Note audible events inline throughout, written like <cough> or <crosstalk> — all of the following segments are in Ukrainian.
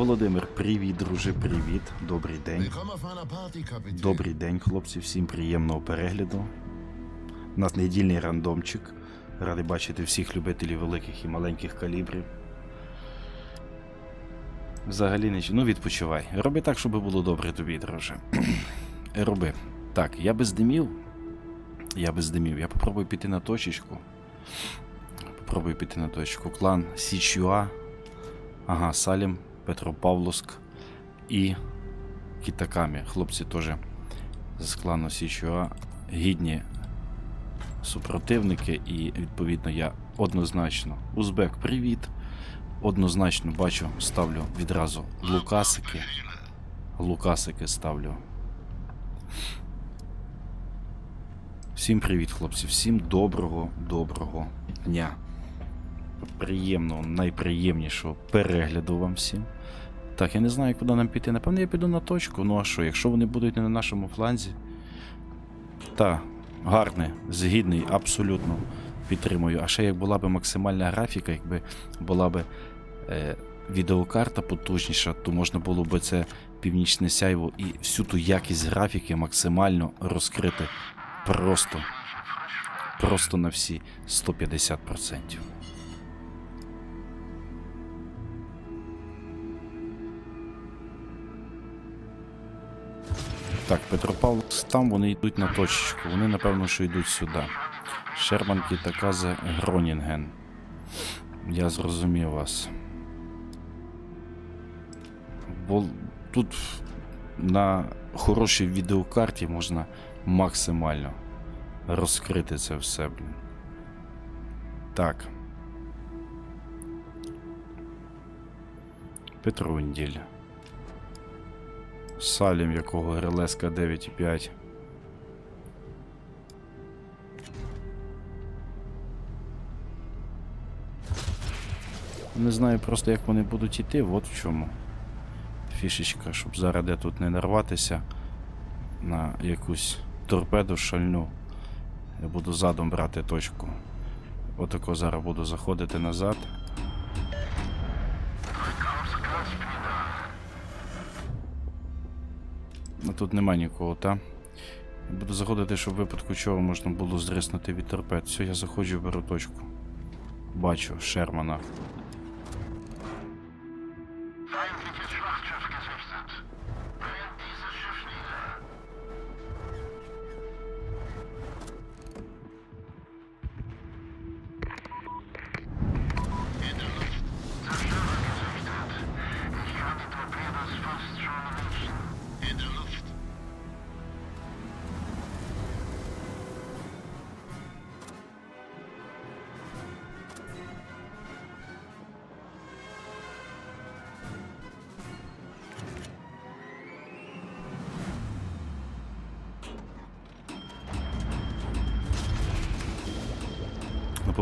Володимир, привіт, друже, привіт. Добрий день. Добрий день, хлопці, всім приємного перегляду. У нас недільний рандомчик. Радий бачити всіх любителів великих і маленьких калібрів. Взагалі нічого. Ну, відпочивай. Роби так, щоб було добре тобі, друже. <clears throat> Роби. Так, я без димів. Я без димів. Я попробую піти на точечку. Попробую піти на точку. Клан Січуа. Ага, Салім, Петропавловськ і Кітакамі. Хлопці теж з клану Січуа гідні супротивники, і відповідно я однозначно. Узбек, привіт! Однозначно бачу, ставлю відразу лукасики. Лукасики ставлю. Всім привіт, хлопці, всім доброго, доброго дня. Приємного, найприємнішого перегляду вам всім. Так, я не знаю, куди нам піти. Напевно, я піду на точку. Ну а що, якщо вони будуть не на нашому фланзі. Та, гарний, згідний, абсолютно підтримую. А ще як була б максимальна графіка, якби була б е, відеокарта потужніша, то можна було б це північне сяйво і всю ту якість графіки максимально розкрити. Просто. Просто на всі 150%. Так, Петропавловськ, там вони йдуть на точечку. Вони, напевно, що йдуть сюди. Шерман Кітаказе Гронінген. Я зрозумів вас. Бо тут на хорошій відеокарті можна максимально розкрити це все, блін. Так. Петрунділь. Салім, якого Грелеска 9,5. Не знаю просто, як вони будуть йти, от в чому. Фішечка, щоб зараз де тут не нарватися на якусь торпеду шальну. Я буду задом брати точку. Отако зараз буду заходити назад. Тут нема нікого, та? Буду заходити, щоб в випадку чого можна було зриснути від торпед. Все, я заходжу беру точку. Бачу, Шермана.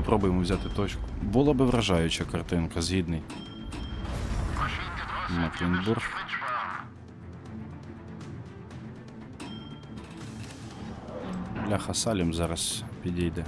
Попробуємо взяти точку. Була би вражаюча картинка, згідний. Макінбург. Ляха Салім зараз підійде.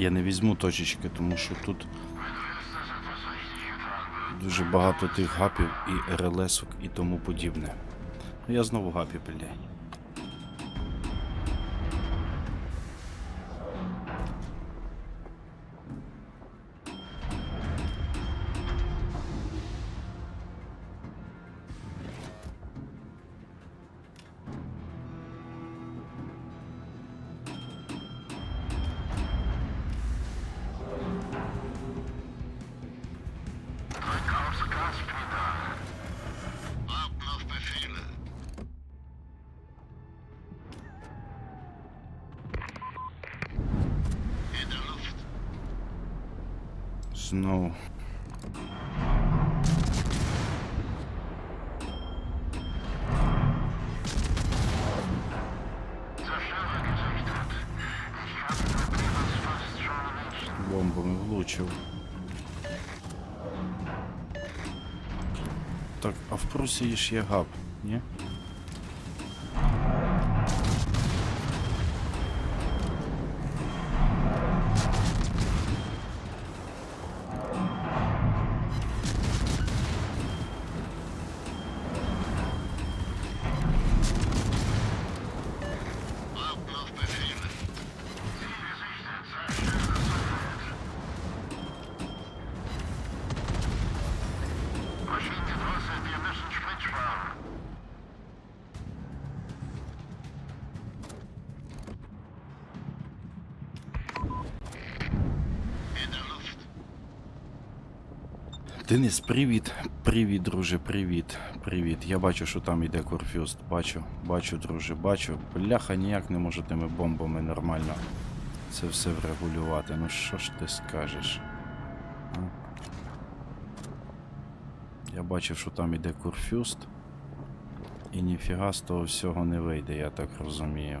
Я не візьму точечки, тому що тут дуже багато тих гапів і РЛСок і тому подібне. Ну, Я знову гапі, блядь. Erwischt. Бомбами влучив. Так, а в Прусії ж є габ, ні? Денис, привіт. Привіт, друже, привіт. Привіт. Я бачу, що там іде Корфюст. Бачу, бачу, друже, бачу. Бляха, ніяк не можу тими бомбами нормально це все врегулювати. Ну що ж ти скажеш? Я бачив, що там іде Курфюст. І ніфіга з того всього не вийде, я так розумію.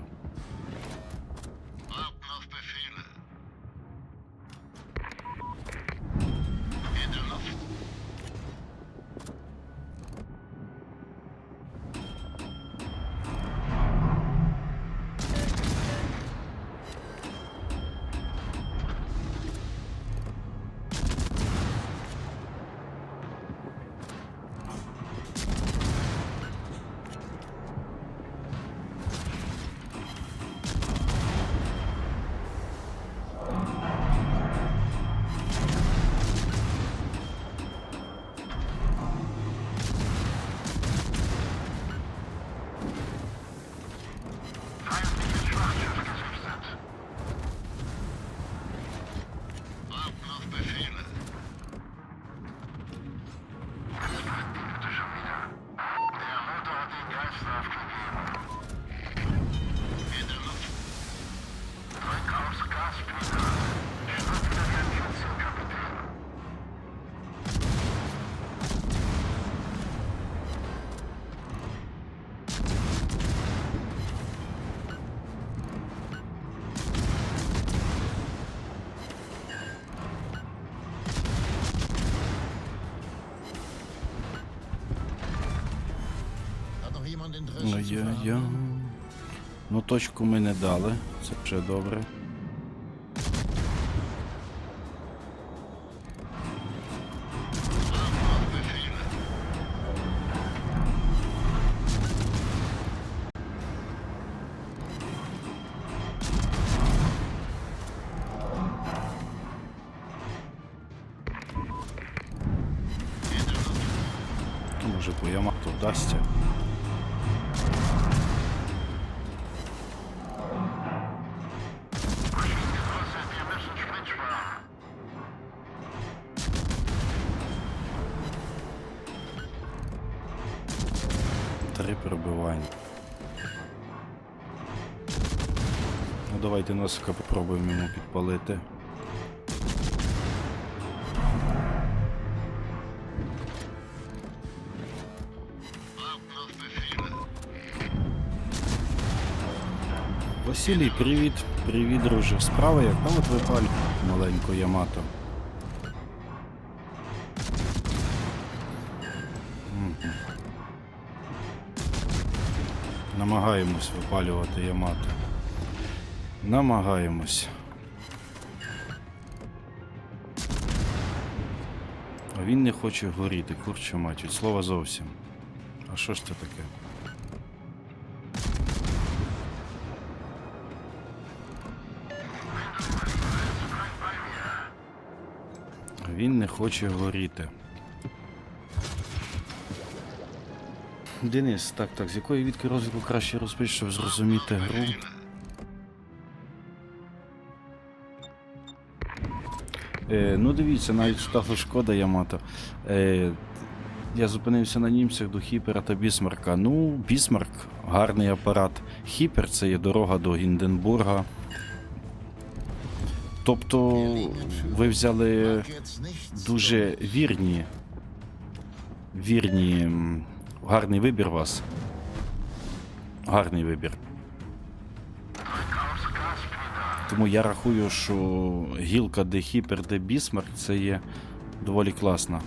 Ну, я, я... Ну, точку ми не дали. Це вже добре. Може по Ямату вдасться. Давайте носика попробуємо йому підпалити. Василій, привіт, привіт, друже. Справа як? А от випаль маленьку Ямато. Намагаємось випалювати Ямато. Намагаємось. А він не хоче горіти, курча мать, від слова зовсім. А що ж це таке? Він не хоче горіти. Денис, так, так, з якої відки розвитку краще розпочати, щоб зрозуміти гру? Е, ну дивіться, навіть стало шкода Ямато. Е, я зупинився на німцях до Хіпера та Бісмарка. Ну, Бісмарк гарний апарат. Хіпер це є дорога до Гінденбурга. Тобто ви взяли дуже вірні. Вірні. Гарний вибір у вас. Гарний вибір. Тому я рахую, що гілка де Хіпер, де Бісмарк це є доволі класна.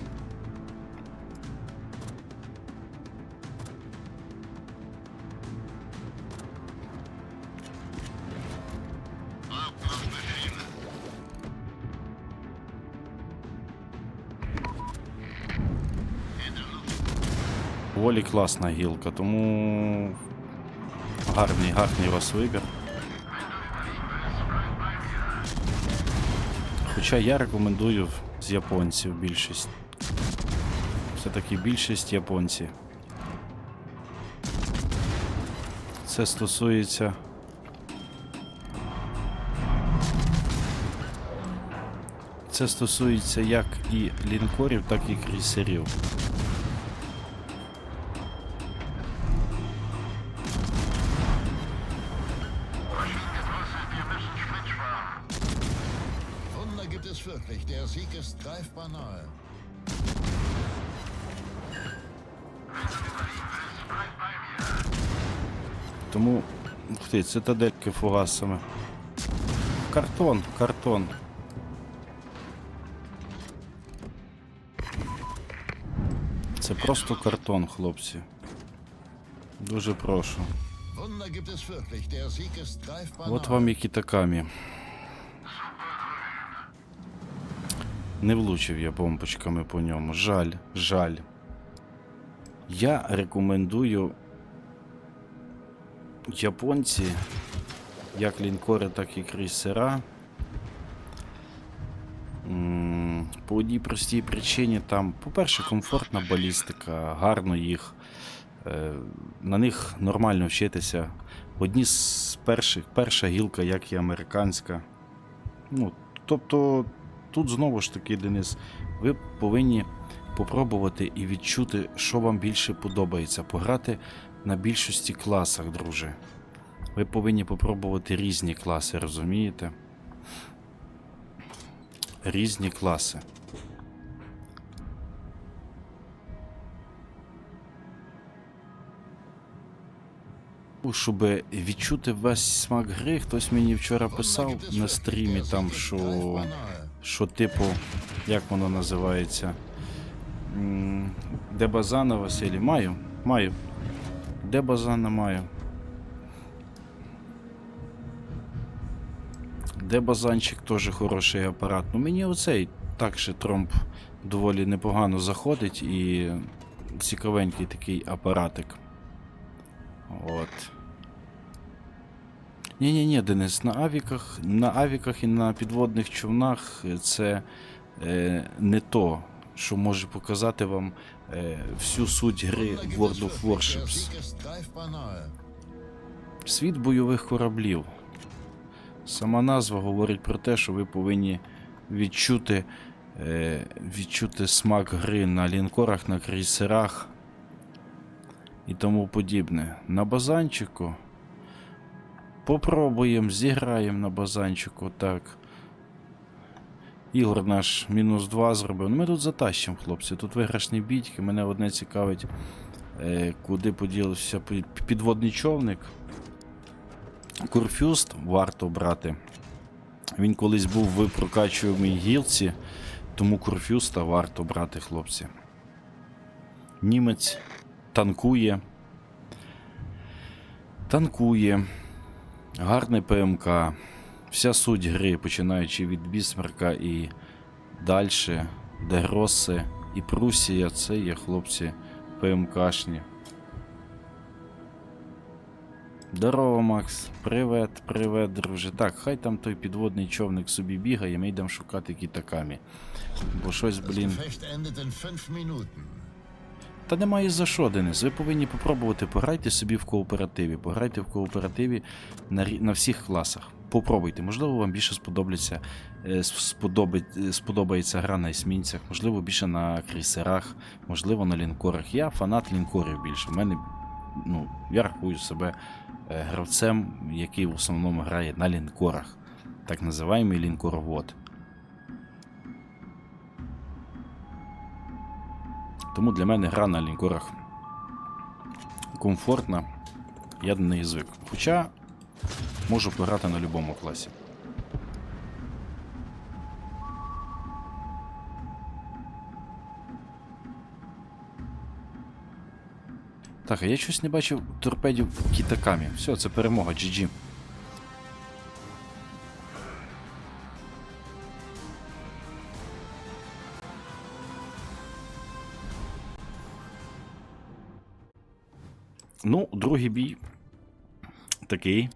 Доволі класна гілка, тому гарний, гарний у вас вибір. Хоча я рекомендую з японців більшість. Все-таки більшість японці. Це стосується. Це стосується як і лінкорів, так і крейсерів. Wirklich. Der Sieg ist greifbar nahe. Тому. Ух ти, цитадельки фугасами. Картон, картон. Це просто картон, хлопці. Дуже прошу. От вам і кітакамі. Не влучив я бомбочками по ньому. Жаль, жаль. Я рекомендую японці, як лінкори, так і крейсера. По одній простій причині там, по-перше, комфортна балістика, гарно їх. е, На них нормально вчитися. Одні з перших, перша гілка, як і американська. Ну, тобто, тут знову ж таки, Денис, ви повинні попробувати і відчути, що вам більше подобається. Пограти на більшості класах, друже. Ви повинні попробувати різні класи, розумієте? Різні класи. Щоб відчути весь смак гри, хтось мені вчора писав на стрімі, там, що. Що типу, як воно називається? Де Базана Василій? Маю, маю. Де Базана маю? Де Базанчик теж хороший апарат. Ну мені оцей так ще тромб доволі непогано заходить і цікавенький такий апаратик. От. Ні, ні, ні, Денис, на авіках, на авіках і на підводних човнах е, це е, не то, що може показати вам е, всю суть гри World of Warships. Світ бойових кораблів. Сама назва говорить про те, що ви повинні відчути, е, відчути смак гри на лінкорах, на крейсерах і тому подібне. На базанчику. Попробуємо, зіграємо на базанчику, так. Ігор наш мінус 2 зробив. Ну ми тут затащимо, хлопці. Тут виграшні бійки. Мене одне цікавить, е, куди поділився підводний човник. Курфюст варто брати. Він колись був в прокачуваній гілці, тому Курфюста варто брати, хлопці. Німець танкує. Танкує. Гарний ПМК. Вся суть гри, починаючи від Бісмарка і далі, Дегроси і Прусія, це є хлопці ПМКшні. Здорово, Макс. Привет, привет, друже. Так, хай там той підводний човник собі бігає, ми йдемо шукати кітакамі. Бо щось, блін. Та немає за що, Денис. Ви повинні попробувати, пограйте собі в кооперативі. Пограйте в кооперативі на, на всіх класах. Попробуйте. Можливо, вам більше сподобається, е, е, сподобається гра на есмінцях, можливо, більше на крейсерах, можливо, на лінкорах. Я фанат лінкорів більше. У мене, ну, я рахую себе е, гравцем, який в основному грає на лінкорах. Так називаємий лінкоровод. Тому для мене гра на лінкорах комфортна. Я до звик. Хоча можу пограти на будь-якому класі. Так, а я щось не бачив торпедів кітакамі. Все, це перемога, GG. Ну, другий бій. Такий.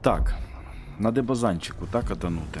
Так. На дебазанчику, так, атанути.